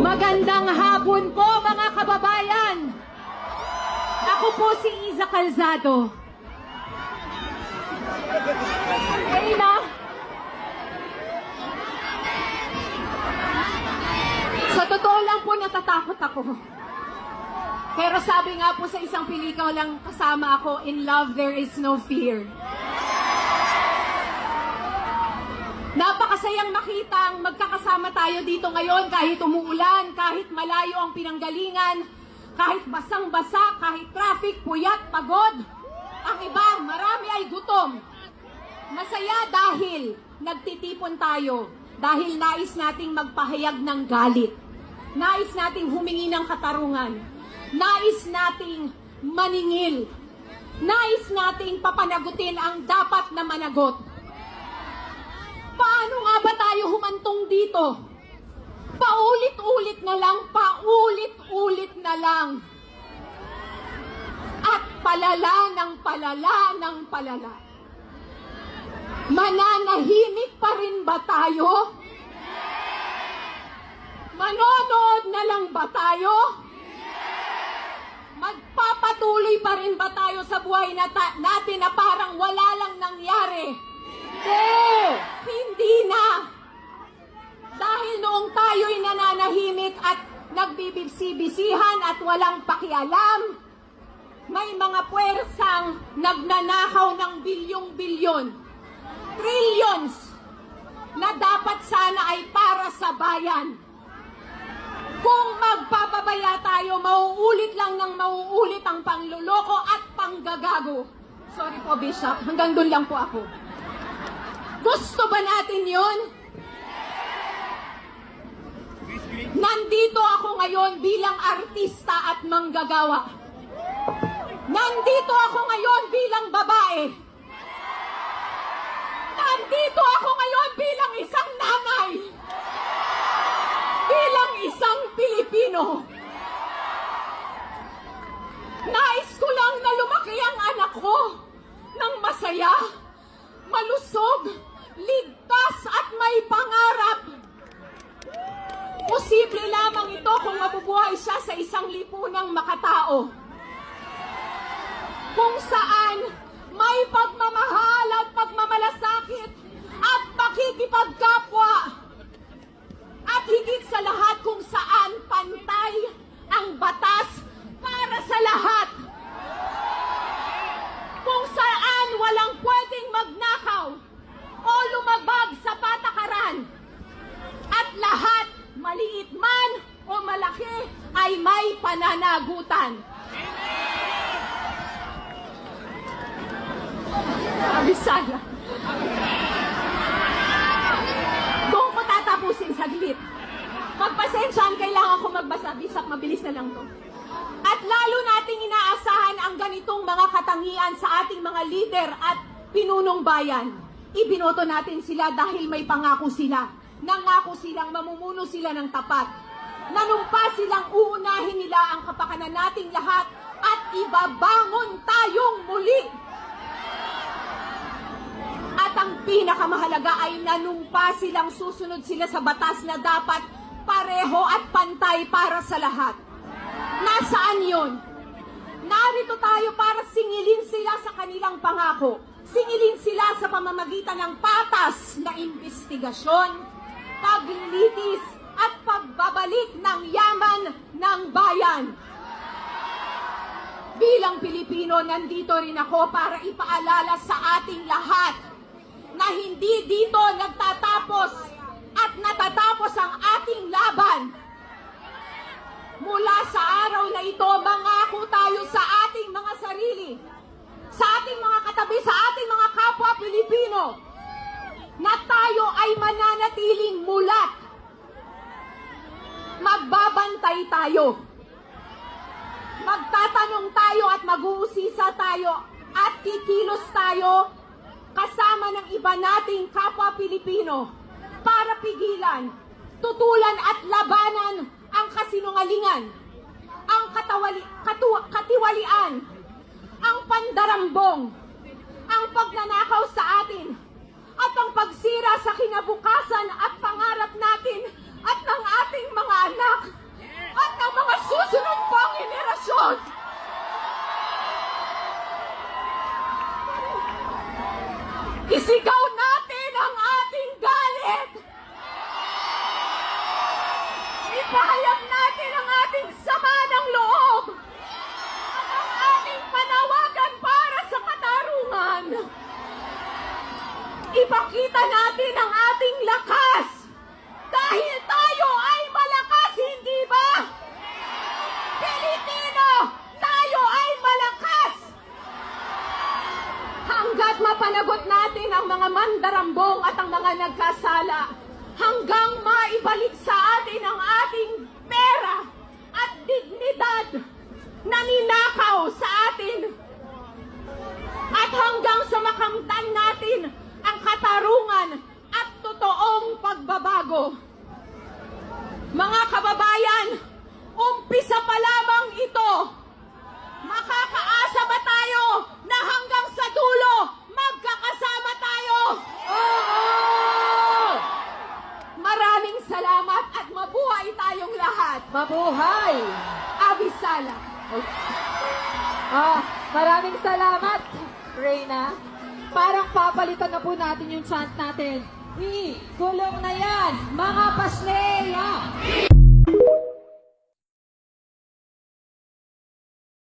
Magandang hapon po mga kababayan. Ako po si Iza Calzado. Ayun na. Sa totoo lang po natatakot ako. Pero sabi nga po sa isang pelikulang kasama ako, in love there is no fear. Napakasayang makita ang magkakasama tayo dito ngayon kahit umuulan, kahit malayo ang pinanggalingan, kahit basang-basa, kahit traffic, puyat, pagod. Ang iba, marami ay gutom. Masaya dahil nagtitipon tayo, dahil nais nating magpahayag ng galit. Nais nating humingi ng katarungan. Nais nating maningil. Nais nating papanagutin ang dapat na managot. Paano nga ba tayo humantong dito? Paulit-ulit na lang, paulit-ulit na lang. At palala ng palala ng palala. Mananahimik pa rin ba tayo? Manonood na lang ba tayo? Magpapatuloy pa rin ba tayo sa buhay na natin na parang wala lang nangyari? Hindi! Hindi na! Dahil noong tayo'y nananahimik at nagbibisibisihan at walang pakialam, may mga puwersang nagnanakaw ng bilyong-bilyon, trillions, na dapat sana ay para sa bayan. Kung magpapabaya tayo, mauulit lang ng mauulit ang pangluloko at panggagago. Sorry po, Bishop. Hanggang doon lang po ako. Gusto ba natin yon? Nandito ako ngayon bilang artista at manggagawa. Nandito ako ngayon bilang babae. Nandito ako ngayon bilang isang nanay. Bilang isang Pilipino. Nais ko lang na lumaki ang anak ko ng masaya, malusog, ligtas at may pangarap. Posible lamang ito kung mabubuhay siya sa isang lipunang makatao. Kung saan may pagmamahal at pagmamalasakit at pakikipagkapwa. At higit sa lahat kung saan pantay ang batas para sa lahat. Kung saan walang pwedeng magnakaw o lumabag sa patakaran. At lahat, maliit man o malaki, ay may pananagutan. Abisaya. Doon ko tatapusin saglit. Pagpasensyahan, kailangan ko magbasa. Bisak, mabilis na lang to. At lalo nating inaasahan ang ganitong mga katangian sa ating mga leader at pinunong bayan. Ibinoto natin sila dahil may pangako sila. Nangako silang mamumuno sila ng tapat. Nanumpa silang uunahin nila ang kapakanan nating lahat at ibabangon tayong muli. At ang pinakamahalaga ay nanumpa silang susunod sila sa batas na dapat pareho at pantay para sa lahat. Nasaan yon? Narito tayo para singilin sila sa kanilang pangako. Singilin sila sa pamamagitan ng patas na investigasyon, paglilitis at pagbabalik ng yaman ng bayan. Bilang Pilipino, nandito rin ako para ipaalala sa ating lahat na hindi dito nagtatapos at natatapos ang ating laban. Mula sa araw na ito, mangako tayo sa ating mga sarili, sa ating mga katabi, sa ating mga kapwa Pilipino, na tayo ay mananatiling mulat. Magbabantay tayo. Magtatanong tayo at mag-uusisa tayo at kikilos tayo kasama ng iba nating kapwa Pilipino para pigilan, tutulan at labanan ang kasinungalingan, ang katawali, katu, katiwalian, ang pandarambong, ang pagnanakaw sa atin, at ang pagsira sa kinabukasan at pangarap natin at ng ating mga anak at ng mga susunod pang henerasyon. Isigaw natin ang ating galit. Ipahayag natin ang ating sama ng loob at ang ating panawagan para sa katarungan. Ipakita natin ang ating lakas dahil tayo ay malakas, hindi ba? Pilipino, tayo ay malakas! Hanggat mapanagot natin ang mga mandarambong at ang mga nagkasala, hanggang maibalik sa atin ang ating pera at dignidad na ninakaw sa atin. At hanggang sa makamtan natin ang katarungan at totoong pagbabago. Mga kababayan, umpisa pa lamang ito. Makakaasa ba tayo na hanggang sa dulo magkakasama tayo? Oo! Maraming salamat at mabuhay tayong lahat. Mabuhay! Abisala. Ah, maraming salamat, Reyna. Parang papalitan na po natin yung chant natin. I, kulong na yan, mga pasleya!